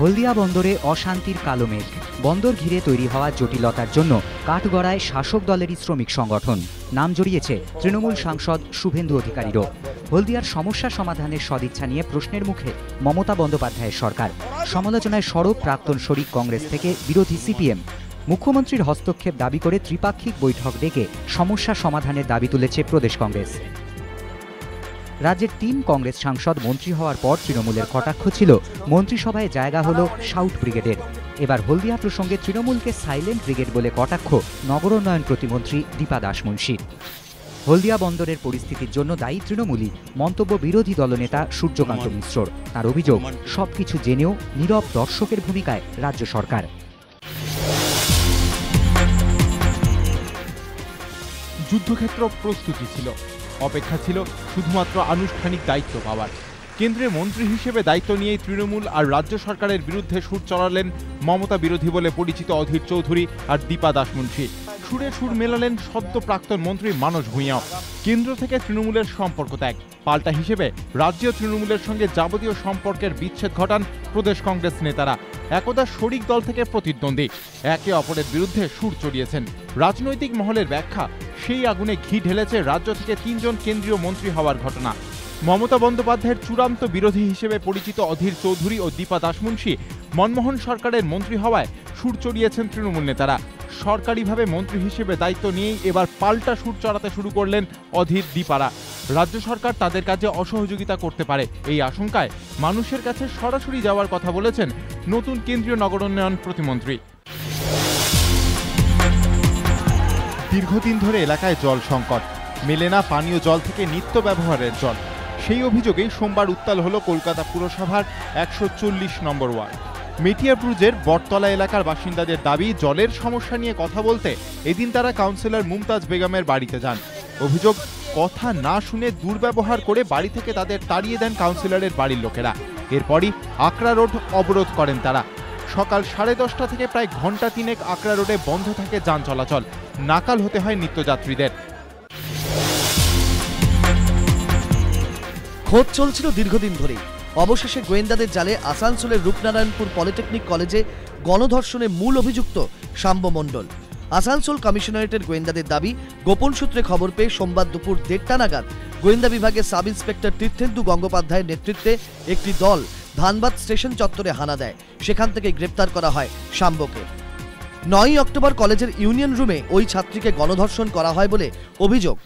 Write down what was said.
হলদিয়া বন্দরে অশান্তির কালো মেঘ। বন্দর ঘিরে তৈরি হওয়া জটিলতার জন্য কাঠগড়ায় শাসক দলেরই শ্রমিক সংগঠন। নাম জড়িয়েছে তৃণমূল সাংসদ শুভেন্দু অধিকারীরও। হলদিয়ার সমস্যা সমাধানের সদিচ্ছা নিয়ে প্রশ্নের মুখে মমতা বন্দ্যোপাধ্যায়ের সরকার। সমালোচনায় সরব প্রাক্তন শরিক কংগ্রেস থেকে বিরোধী সিপিএম। মুখ্যমন্ত্রীর হস্তক্ষেপ দাবি করে ত্রিপাক্ষিক বৈঠক ডেকে সমস্যা সমাধানের দাবি তুলেছে প্রদেশ কংগ্রেস। রাজ্যের তিন কংগ্রেস সাংসদ মন্ত্রী হওয়ার পর তৃণমূলের কটাক্ষ ছিল। মন্ত্রিসভায় জায়গা হলো সাউথ ব্রিগেডের। এবার হলদিয়া প্রসঙ্গে তৃণমূলকে সাইলেন্ট ব্রিগেড বলে কটাক্ষ নগরোন্নয়ন প্রতিমন্ত্রী দীপা দাসমুন্সির হলদিয়া বন্দরের পরিস্থিতির জন্য দায়ী তৃণমূলই মন্তব্য বিরোধী দলনেতা সূর্যকান্ত মিশ্রর। তার অভিযোগ সবকিছু জেনেও নীরব দর্শকের ভূমিকায় রাজ্য সরকার। যুদ্ধক্ষেত্র প্রস্তুতি ছিল। অপেক্ষা ছিল শুধুমাত্র আনুষ্ঠানিক দায়িত্ব পাওয়ার। কেন্দ্রে মন্ত্রী হিসেবে দায়িত্ব নিয়েই তৃণমূল আর রাজ্য সরকারের বিরুদ্ধে সুর চড়ালেন মমতা বিরোধী বলে পরিচিত অধীর চৌধুরী আর দীপা দাসমুন্সী সুরে সুর মেলালেন সদ্য প্রাক্তন মন্ত্রী মানস ভূঁইয়াও। কেন্দ্র থেকে তৃণমূলের সম্পর্ক ত্যাগ। পাল্টা হিসেবে রাজ্য তৃণমূলের সঙ্গে যাবতীয় সম্পর্কের বিচ্ছেদ ঘটান প্রদেশ কংগ্রেস নেতারা। একদা শরিক দল থেকে প্রতিদ্বন্দ্বী। একে অপরের বিরুদ্ধে সুর চড়িয়েছেন। রাজনৈতিক মহলের ব্যাখ্যা সেই আগুনে ঘি ঢেলেছে রাজ্য থেকে তিনজন কেন্দ্রীয় মন্ত্রী হওয়ার ঘটনা। মমতা বন্দ্যোপাধ্যায়ের চূড়ান্ত বিরোধী হিসেবে পরিচিত অধীর চৌধুরী ও দীপা দাসমুন্সী মনমোহন সরকারের মন্ত্রী হওয়ায় সুর চড়িয়েছেন তৃণমূল নেতারা। সরকারিভাবে মন্ত্রী হিসেবে দায়িত্ব নিয়েই এবার পাল্টা সুর চড়াতে শুরু করলেন অধীর দীপারা। রাজ্য সরকার তাদের কাজে অসহযোগিতা করতে পারে এই আশঙ্কায় মানুষের কাছে সরাসরি যাওয়ার কথা বলেছেন নতুন কেন্দ্রীয় নগরোন্নয়ন প্রতিমন্ত্রী। দীর্ঘদিন ধরে এলাকায় জল সংকট। মেলে না পানীয় জল থেকে নিত্য ব্যবহারের জল। সেই অভিযোগেই সোমবার উত্তাল হল কলকাতা পুরসভার একশো চল্লিশ নম্বর ওয়ার্ড। মেটিয়াপুরজের বটতলা এলাকার বাসিন্দাদের দাবি, জলের সমস্যা নিয়ে কথা বলতে এদিন তারা কাউন্সিলর মুমতাজ বেগমের বাড়িতে যান। অভিযোগ, কথা না শুনে দুর্ব্যবহার করে বাড়ি থেকে তাদের তাড়িয়ে দেন কাউন্সিলরের বাড়ির লোকেরা। এরপরই আকরা রোড অবরোধ করেন তারা। সকাল সাড়ে দশটা থেকে প্রায় ঘণ্টা তিনেক আকরা রোডে বন্ধ থাকে যান চলাচল। নাকাল হতে হয় নিত্যযাত্রীদের। খোঁজ চলছিল দীর্ঘদিন ধরেই। অবশেষে গোয়েন্দাদের জালে আসানসোলের রূপনারায়ণপুর পলিটেকনিক কলেজে গণধর্ষণে মূল অভিযুক্ত শাম্ব মণ্ডল। আসানসোল কমিশনারেটের গোয়েন্দাদের দাবি, গোপন সূত্রে খবর পেয়ে সোমবার দুপুর দেড়টা নাগাদ গোয়েন্দা বিভাগের সাব ইন্সপেক্টর তীর্থেন্দু গঙ্গোপাধ্যায়ের নেতৃত্বে একটি দল ধানবাদ স্টেশন চত্বরে হানা দেয়। সেখান থেকে গ্রেপ্তার করা হয় শাম্বকে। নয়ই অক্টোবর কলেজের ইউনিয়ন রুমে ওই ছাত্রীকে গণধর্ষণ করা হয় বলে অভিযোগ।